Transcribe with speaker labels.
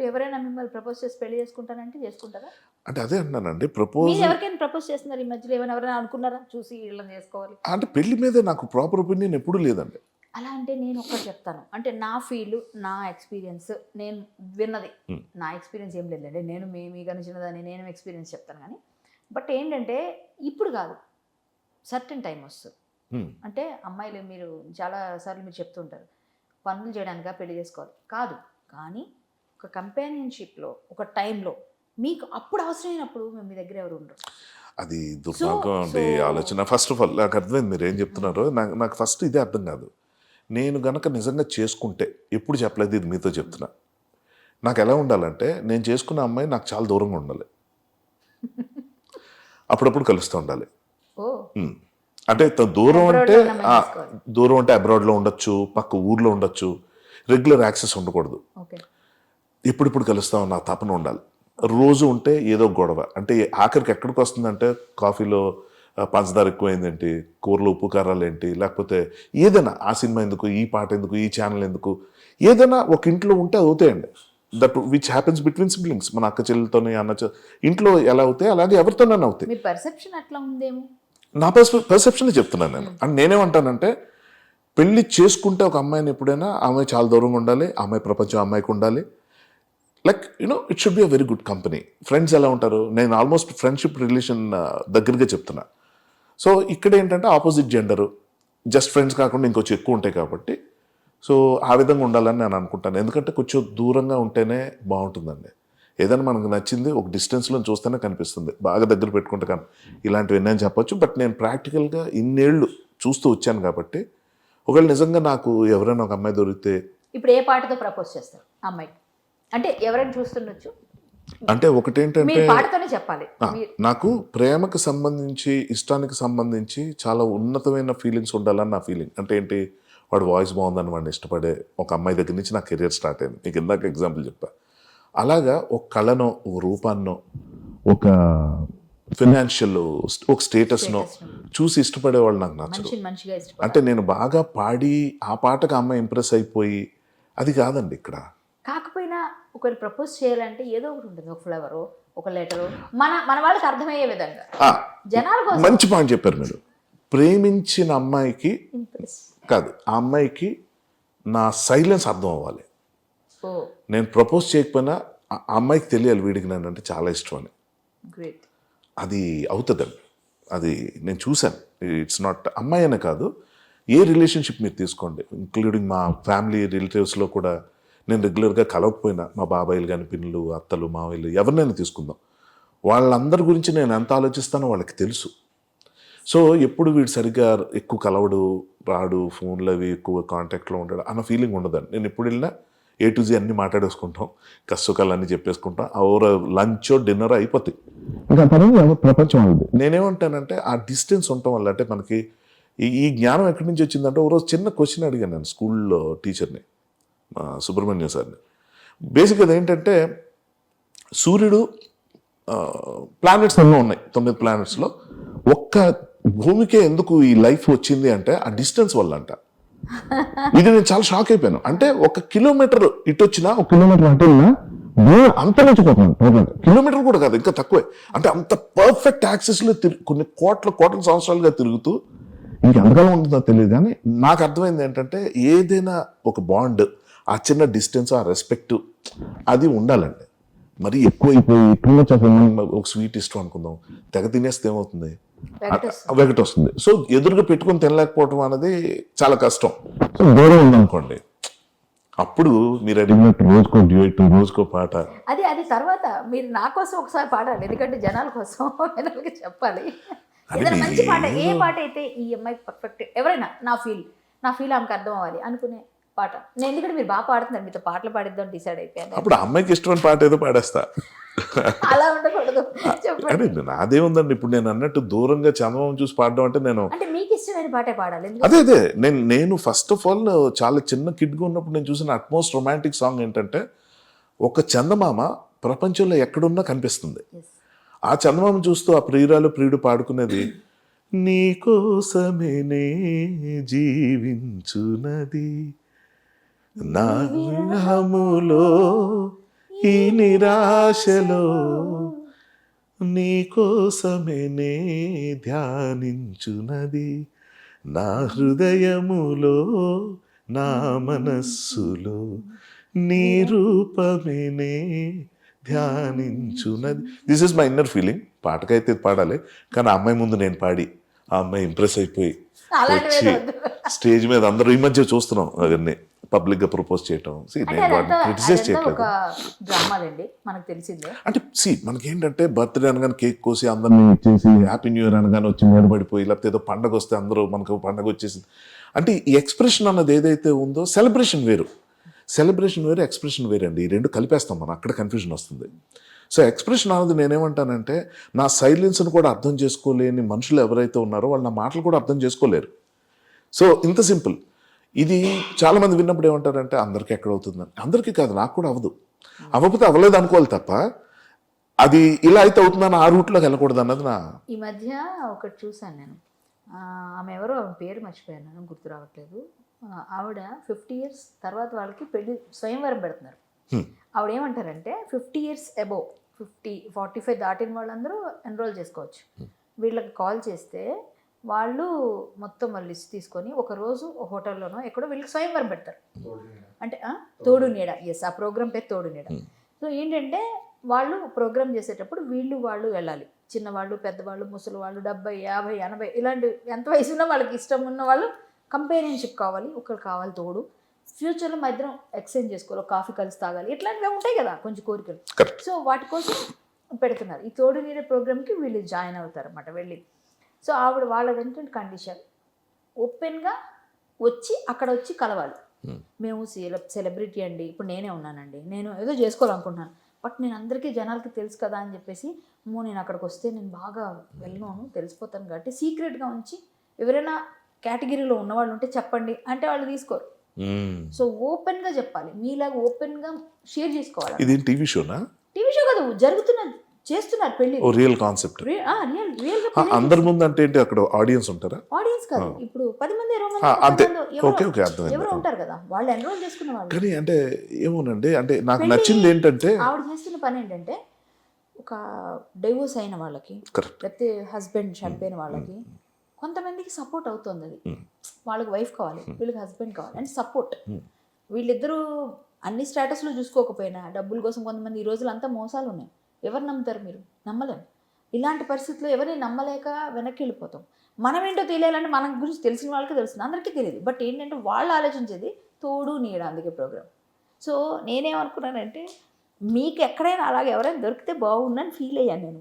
Speaker 1: ఇప్పుడు ఎవరైనా మిమ్మల్ని ప్రపోజ్ చేసి పెళ్ళి చేసుకుంటానంటే చేసుకుంటారా?
Speaker 2: అంటే అదే అంటున్నానండి ప్రపోజ్
Speaker 1: మీరు ఎవరికైనా ప్రపోజ్ చేస్తున్నారు ఈ మధ్యలో ఏమైనా ఎవరైనా అనుకున్నారా? చూసి వీళ్ళని చేసుకోవాలి.
Speaker 2: అంటే పెళ్ళి మీద నాకు ప్రాపర్ ఒపీనియన్ ఎప్పుడూ లేదండి.
Speaker 1: అలా అంటే నేను ఒక్కటి చెప్తాను. అంటే నా ఫీల్ నా ఎక్స్పీరియన్స్ నేను విన్నది. నా ఎక్స్పీరియన్స్ ఏం లేదండి నేను మీ మీ చిన్నదాన్ని నేను ఎక్స్పీరియన్స్ చెప్తాను కానీ. బట్ ఏంటంటే ఇప్పుడు కాదు. సర్టన్ టైం వస్తుంది. అంటే అమ్మాయిలు మీరు చాలా సార్లు మీరు చెప్తుంటారు పనులు చేయడానిక పెళ్ళి చేసుకోవాలి. కాదు. కానీ ఒక కంపానియన్షిప్లో ఒక టైంలో మీకు అప్పుడు అవసరమైనప్పుడు మేము మీ దగ్గర ఎవరు ఉండరు?
Speaker 2: అది దుర్మార్గం అండి. ఆలోచన. ఫస్ట్ ఆఫ్ ఆల్ నాకు అర్థమైంది మీరు ఏం చెప్తున్నారో. నాకు నాకు ఫస్ట్ ఇదే అర్థం కాదు. నేను గనక నిజంగా చేసుకుంటే ఎప్పుడు చెప్పలేదు ఇది మీతో చెప్తున్నా. నాకు ఎలా ఉండాలంటే నేను చేసుకున్న అమ్మాయి నాకు చాలా దూరంగా ఉండాలి. అప్పుడప్పుడు కలుస్తూ ఉండాలి. అంటే దూరం అంటే. దూరం అంటే అబ్రాడ్లో ఉండొచ్చు పక్క ఊర్లో ఉండొచ్చు రెగ్యులర్ యాక్సెస్ ఉండకూడదు.
Speaker 1: ఓకే
Speaker 2: ఎప్పుడిప్పుడు కలుస్తాం నా తపన ఉండాలి. రోజు ఉంటే ఏదో గొడవ. అంటే ఆఖరికి ఎక్కడికి వస్తుందంటే కాఫీలో పంచదార ఎక్కువైందేంటి? కూరలో ఉప్పు కారాలు ఏంటి? లేకపోతే ఏదైనా ఆ సినిమా ఎందుకు? ఈ పాట ఎందుకు? ఈ ఛానల్ ఎందుకు? ఏదైనా ఒక ఇంట్లో ఉంటే అవుతాయండి. That which happens between siblings మన అక్క చెల్లెలతోని అన్న ఇంట్లో ఎలా అవుతాయి? అలాగే ఎవరితోనైనా అవుతాయి.
Speaker 1: పర్సెప్షన్ అట్లా ఉందేమో?
Speaker 2: నా పర్సెప్షన్ చెప్తున్నాను నేను. అండ్ నేనేమంటానంటే పెళ్ళి చేసుకుంటే ఒక అమ్మాయిని ఎప్పుడైనా ఆ అమ్మాయి చాలా దూరంగా ఉండాలి అమ్మాయి ప్రపంచం అమ్మాయికి ఉండాలి. Like you know it should be a very good company friends ఎలా ఉంటారు? నేను ఆల్మోస్ట్ ఫ్రెండ్షిప్ రిలేషన్ దగ్గరగా చెప్తున్నా. సో ఇక్కడ ఏంటంటే ఆపోజిట్ జెండరు జస్ట్ ఫ్రెండ్స్ కాకుండా ఇంకొంచెం ఎక్కువ ఉంటాయి కాబట్టి. సో ఆ విధంగా ఉండాలని నేను అనుకుంటాను. ఎందుకంటే కొంచెం దూరంగా ఉంటేనే బాగుంటుందండి. ఏదైనా మనకు నచ్చింది ఒక డిస్టెన్స్లో చూస్తేనే కనిపిస్తుంది. బాగా దగ్గర పెట్టుకుంటే కానీ ఇలాంటివి ఎన్నైనా చెప్పొచ్చు. బట్ నేను ప్రాక్టికల్గా ఇన్నేళ్ళు చూస్తూ వచ్చాను కాబట్టి ఒకవేళ నిజంగా నాకు ఎవరైనా ఒక అమ్మాయి దొరికితే
Speaker 1: ఇప్పుడు ఏ పాటతో ప్రపోజ్ చేస్తారు? అమ్మాయి అంటే ఎవరైనా చూస్తుండొచ్చు.
Speaker 2: అంటే ఒకటేంటంటే
Speaker 1: పాటతోనే చెప్పాలి.
Speaker 2: నాకు ప్రేమకు సంబంధించి ఇష్టానికి సంబంధించి చాలా ఉన్నతమైన ఫీలింగ్స్ ఉండాలని నా ఫీలింగ్ అంటే ఏంటి? వాడు వాయిస్ బాగుందని వాడిని ఇష్టపడే ఒక అమ్మాయి దగ్గర నుంచి నా కెరియర్ స్టార్ట్ అయింది. మీకు ఇందాక ఎగ్జాంపుల్ చెప్పా. అలాగా ఒక కళనో ఒక రూపాన్నో ఒక ఫినాన్షియల్ ఒక స్టేటస్నో చూసి ఇష్టపడే వాళ్ళు నాకు నచ్చరు. అంటే నేను బాగా పాడి ఆ పాటకు అమ్మాయి ఇంప్రెస్ అయిపోయి అది కాదండి ఇక్కడ.
Speaker 1: ఒకరు ప్రపోజ్ చేయాలంటే ఏదో ఒకటి ఉంటుంది. ఒక ఫ్లవర్ ఒక లెటరు మన మన వాళ్ళకి అర్థమయ్యే విధంగా. జనాల కోసం.
Speaker 2: మంచి పాయింట్ చెప్పారు మీరు. ప్రేమించిన అమ్మాయికి కాదు ఆ అమ్మాయికి నా సైలెన్స్ అర్థం అవ్వాలి. నేను ప్రపోజ్ చేయకపోయినా ఆ అమ్మాయికి తెలియాలి వీడికి నన్ను అంటే చాలా ఇష్టం అని. అది అవుతుందండి. అది నేను చూశాను. ఇట్స్ నాట్ అమ్మాయి అనే కాదు ఏ రిలేషన్షిప్ మీరు తీసుకోండి ఇంక్లూడింగ్ మా ఫ్యామిలీ రిలేటివ్స్లో కూడా నేను రెగ్యులర్గా కలవకపోయినా మా బాబాయిలు కానీ పిన్నులు అత్తలు మావయ్యలు ఎవరినైనా తీసుకుందాం. వాళ్ళందరి గురించి నేను ఎంత ఆలోచిస్తానో వాళ్ళకి తెలుసు. సో ఎప్పుడు వీడు సరిగ్గా ఎక్కువ కలవడు రాడు ఫోన్లో అవి ఎక్కువ కాంటాక్ట్లో ఉండడు అన్న ఫీలింగ్ ఉండదండి. నేను ఎప్పుడు వెళ్ళినా ఏ టు జీ అన్ని మాట్లాడేసుకుంటాం కష్టసుఖాలు అన్నీ చెప్పేసుకుంటాం ఓవర్ లంచ్ డిన్నర్ అయిపోతాయి.
Speaker 3: ప్రపంచం
Speaker 2: నేనేమంటానంటే ఆ డిస్టెన్స్ ఉండటం వల్ల అంటే మనకి ఈ జ్ఞానం ఎక్కడి నుంచి వచ్చిందంటే ఒక రోజు చిన్న క్వశ్చన్ అడిగాను నేను స్కూల్లో టీచర్ని. సుబ్రహ్మణ్యం సార్ని. బేసిక్గా ఏంటంటే సూర్యుడు ప్లానెట్స్ ఎన్నో ఉన్నాయి తొమ్మిది ప్లానెట్స్లో ఒక్క భూమికే ఎందుకు ఈ లైఫ్ వచ్చింది అంటే ఆ డిస్టెన్స్ వల్ల అంట ఇది నేను చాలా షాక్ అయిపోయాను. అంటే ఒక కిలోమీటర్ ఇటు వచ్చినా ఒక
Speaker 3: కిలోమీటర్ అటు వెళ్ళినా భూమి అంతరించిపోతున్నాను
Speaker 2: కిలోమీటర్ కూడా కాదు ఇంకా తక్కువే. అంటే అంత పర్ఫెక్ట్ యాక్సెస్లో తిరిగి కొన్ని కోట్ల కోట్ల సంవత్సరాలుగా తిరుగుతూ
Speaker 3: ఇంకెంతకాలం ఉంటుందో తెలియదు కానీ
Speaker 2: నాకు అర్థమైంది ఏంటంటే ఏదైనా ఒక బాండ్ ఆ చిన్న డిస్టెన్స్ ఆ రెస్పెక్ట్ అది ఉండాలండి. మరి ఎక్కువ
Speaker 3: ఇప్పుడు టూ మచ్ ఆఫ్
Speaker 2: ఒక స్వీట్ ఇష్టం అనుకుందాం తెగ తినేస్తే ఏమవుతుంది? వెగట వస్తుంది సో ఎదురుగా పెట్టుకొని తినలేకపోవడం అనేది చాలా కష్టం.
Speaker 3: దూరం ఉందాం
Speaker 2: అనుకోండి అప్పుడు మీరు అడిగినట్టు రోజుకో డ్యూయట్ రోజుకో పాట.
Speaker 1: అది అది తర్వాత మీరు నా కోసం ఒకసారి పాడాలి ఎందుకంటే జనాల కోసం జనాలకి చెప్పాలి.
Speaker 2: అది
Speaker 1: ఏదైనా మంచి పాట ఏ పాట అయితే ఈ అమ్మాయి పర్ఫెక్ట్ ఎవరైనా నా ఫీల్ నా ఫీల్ ఆమెకు అర్థం అవ్వాలి అనుకునే పాట. నేను ఎందుకంటే మీరు బాగా పాడుతున్నారు. మీతో పాటలు పాడిద్దాం డిసైడ్ అయిపోయాను.
Speaker 2: అప్పుడు అమ్మాయికి ఇష్టమైన పాట ఏదో పాడేస్తా.
Speaker 1: అలా ఉండకూడదు.
Speaker 2: అంటే నాదేముందండి ఇప్పుడు నేను అన్నట్టు దూరంగా చందమామ చూసి పాడడం అంటే నేను
Speaker 1: అంటే మీకు ఇష్టమైన పాటే పాడాలి.
Speaker 2: అదే అదే. నేను నేను ఫస్ట్ ఆఫ్ ఆల్ చాలా చిన్న కిడ్గా ఉన్నప్పుడు నేను చూసిన అట్మోస్ట్ రొమాంటిక్ సాంగ్ ఏంటంటే ఒక చందమామ ప్రపంచంలో ఎక్కడున్నా కనిపిస్తుంది. ఆ చందమామ చూస్తూ ఆ ప్రియురాలు ప్రియుడు పాడుకునేది నీ కోసమే నే జీవించునది నా విరహములో ఈ నిరాశలో నీ కోసమే నే ధ్యానించునది. నా హృదయములో నా మనస్సులో నీ రూపమే నే ధ్యానించునది. This is my inner feeling పాటకైతే పాడాలి కానీ ఆ అమ్మాయి ముందు నేను పాడి ఆ అమ్మాయి ఇంప్రెస్ అయిపోయి వచ్చి. స్టేజ్ మీద అందరూ ఈ మధ్య చూస్తున్నాం అవన్నీ పబ్లిక్గా ప్రపోజ్ చేయటం. క్రిటిసైజ్ చేయట్లేదు.
Speaker 1: మనకు తెలిసిందే.
Speaker 2: అంటే సి మనకి ఏంటంటే బర్త్డే అనగానే కేక్ కోసి అందరినీ ఇచ్చేసి హ్యాపీ న్యూ ఇయర్ అనగానే వచ్చి మీద పడిపోయి లేకపోతే ఏదో పండగ వస్తే అందరూ మనకు పండగ వచ్చేసింది. అంటే ఈ ఎక్స్ప్రెషన్ అన్నది ఏదైతే ఉందో సెలబ్రేషన్ వేరు. సెలబ్రేషన్ వేరు ఎక్స్ప్రెషన్ వేరు అండి ఈ రెండు కలిపేస్తాం మనం. అక్కడ కన్ఫ్యూజన్ వస్తుంది. సో ఎక్స్ప్రెషన్ అన్నది నేనేమంటానంటే నా సైలెన్స్ని కూడా అర్థం చేసుకోలేని మనుషులు ఎవరైతే ఉన్నారో వాళ్ళు నా మాటలు కూడా అర్థం చేసుకోలేరు. సో ఇంత సింపుల్. ఇది చాలా మంది విన్నప్పుడు ఏమంటారంటే అందరికీ ఎక్కడ అవుతుందని అందరికీ కాదు నాకు కూడా అవ్వదు. అవ్వకపోతే అవ్వలేదు అనుకోవాలి తప్ప అది ఇలా అయితే అవుతుందని ఆ రూట్లోకి వెళ్ళకూడదు అన్నది నా
Speaker 1: ఈ మధ్య ఒకటి చూశాను నేను. ఆమె ఎవరో ఆమె పేరు మర్చిపోయాను గుర్తు రావట్లేదు. ఆవిడ ఫిఫ్టీ ఇయర్స్ తర్వాత వాళ్ళకి పెళ్ళి స్వయంవరం పెడుతున్నారు. ఆవిడ ఏమంటారంటే fifty years above fifty forty five దాటిన వాళ్ళందరూ ఎన్రోల్ చేసుకోవచ్చు. వీళ్ళకి కాల్ చేస్తే వాళ్ళు మొత్తం వాళ్ళు లిస్ట్ తీసుకొని ఒక రోజు హోటల్లోనో ఎక్కడో వీళ్ళకి స్వయంవరం పెడతారు. అంటే తోడు నీడ. ఎస్ ఆ ప్రోగ్రామ్ పేరు తోడు నీడ. సో ఏంటంటే వాళ్ళు ప్రోగ్రామ్ చేసేటప్పుడు వీళ్ళు వాళ్ళు వెళ్ళాలి. చిన్నవాళ్ళు పెద్దవాళ్ళు ముసలి వాళ్ళు డెబ్బై యాభై ఎనభై ఇలాంటి ఎంత వయసు ఉన్నా వాళ్ళకి ఇష్టం ఉన్న వాళ్ళు కంపానియన్షిప్ కావాలి ఒకరు కావాలి తోడు. ఫ్యూచర్లో మా ఇద్దరం ఎక్స్చేంజ్ చేసుకోవాలి కాఫీ కలిసి తాగాలి. ఇట్లాంటివి ఉంటాయి కదా కొంచెం కోరికలు. సో వాటి కోసం పెడుతున్నారు. ఈ తోడు నీడ ప్రోగ్రామ్కి వీళ్ళు జాయిన్ అవుతారు అన్నమాట వెళ్ళి. సో ఆవిడ వాళ్ళది ఏంటంటే కండిషన్. ఓపెన్గా వచ్చి అక్కడ వచ్చి కలవాలి.
Speaker 2: Hmm.
Speaker 1: మేము సెల సెలబ్రిటీ అండి. ఇప్పుడు నేనే ఉన్నానండి. నేను ఏదో చేసుకోవాలనుకుంటున్నాను. బట్ నేను అందరికీ జనాలకి తెలుసు కదా అని చెప్పేసి అమ్మో నేను అక్కడికి వస్తే నేను బాగా వెళ్ళను తెలిసిపోతాను కాబట్టి సీక్రెట్గా ఉంచి ఎవరైనా కేటగిరీలో ఉన్నవాళ్ళు ఉంటే చెప్పండి అంటే వాళ్ళు తీసుకోరు. సో ఓపెన్గా చెప్పాలి. మీలాగా ఓపెన్గా షేర్ చేసుకోవాలి
Speaker 2: ఇది టీవీ షోనా?
Speaker 1: టీవీ షో కాదు జరుగుతున్న చేస్తున్నారు పెళ్ళి
Speaker 2: ఓ రియల్ కాన్సెప్ట్. అందరి ముందు అంటే ఏంటి? అక్కడ ఆడియన్స్ ఉంటారా?
Speaker 1: ఆడియన్స్ కాదు. ఇప్పుడు పది మంది
Speaker 2: అంతే. ఓకే, ఓకే, అర్థమైంది.
Speaker 1: ఎవరో ఉంటారు కదా వాళ్ళు ఎన్రోల్ చేసుకున్న వాళ్ళు.
Speaker 2: కానీ అంటే ఏమోనండి అంటే నాకు నచ్చింది ఏంటంటే
Speaker 1: ఆవిడ చేస్తున్న పని ఏంటంటే ఒక డైవోర్స్ అయిన వాళ్ళకి లేకపోతే హస్బెండ్ చనిపోయిన వాళ్ళకి కొంతమందికి సపోర్ట్ అవుతుంది అది. వాళ్ళకి వైఫ్ కావాలి వీళ్ళకి హస్బెండ్ కావాలి అంటే సపోర్ట్ వీళ్ళిద్దరూ అన్ని స్టేటస్లో చూసుకోకపోయినా డబ్బుల కోసం కొంతమంది ఈ రోజులు అంతా మోసాలు ఉన్నాయి ఎవరు నమ్ముతారు మీరు? నమ్మలేం ఇలాంటి పరిస్థితుల్లో ఎవరిని నమ్మలేక వెనక్కి వెళ్ళిపోతాం. మనం ఏంటో తెలియాలంటే మన గురించి తెలిసిన వాళ్ళకి తెలుస్తుంది. అందరికీ తెలియదు. బట్ ఏంటంటే వాళ్ళు ఆలోచించేది తోడు నీడ అందుకే ప్రోగ్రామ్ సో నేనేమనుకున్నానంటే మీకు ఎక్కడైనా అలాగే ఎవరైనా దొరికితే బాగుందని ఫీల్ అయ్యాను నేను.